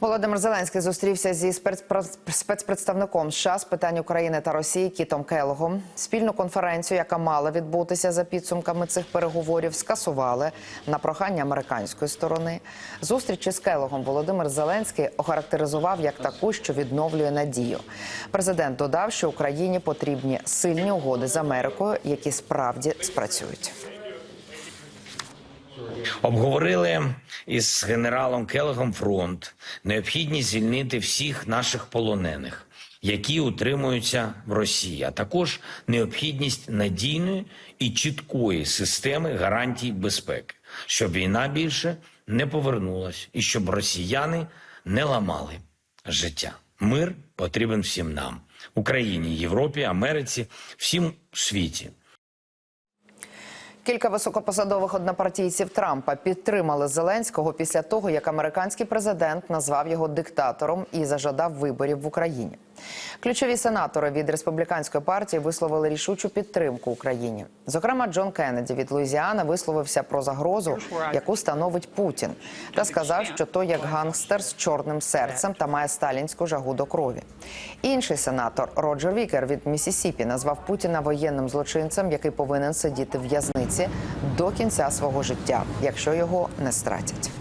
Володимир Зеленський зустрівся зі спецпредставником США з питань України та Росії Кітом Келогом. Спільну конференцію, яка мала відбутися за підсумками цих переговорів, скасували на прохання американської сторони. Зустріч із Келогом Володимир Зеленський охарактеризував як таку, що відновлює надію. Президент додав, що Україні потрібні сильні угоди з Америкою, які справді спрацюють. Обговорили із генералом Келегом фронт необхідність звільнити всіх наших полонених, які утримуються в Росії, а також необхідність надійної і чіткої системи гарантій безпеки, щоб війна більше не повернулась і щоб росіяни не ламали життя. Мир потрібен всім нам Україні, Європі, Америці, всім світі. Кілька високопосадових однопартійців Трампа підтримали Зеленського після того, як американський президент назвав його диктатором і зажадав виборів в Україні. Ключові сенатори від республіканської партії висловили рішучу підтримку Україні. Зокрема, Джон Кеннеді від Луїзіани висловився про загрозу, яку становить Путін, та сказав, що той як гангстер з чорним серцем та має сталінську жагу до крові. Інший сенатор Роджер Вікер від Місісіпі назвав Путіна воєнним злочинцем, який повинен сидіти в в'язниці до кінця свого життя, якщо його не стратять.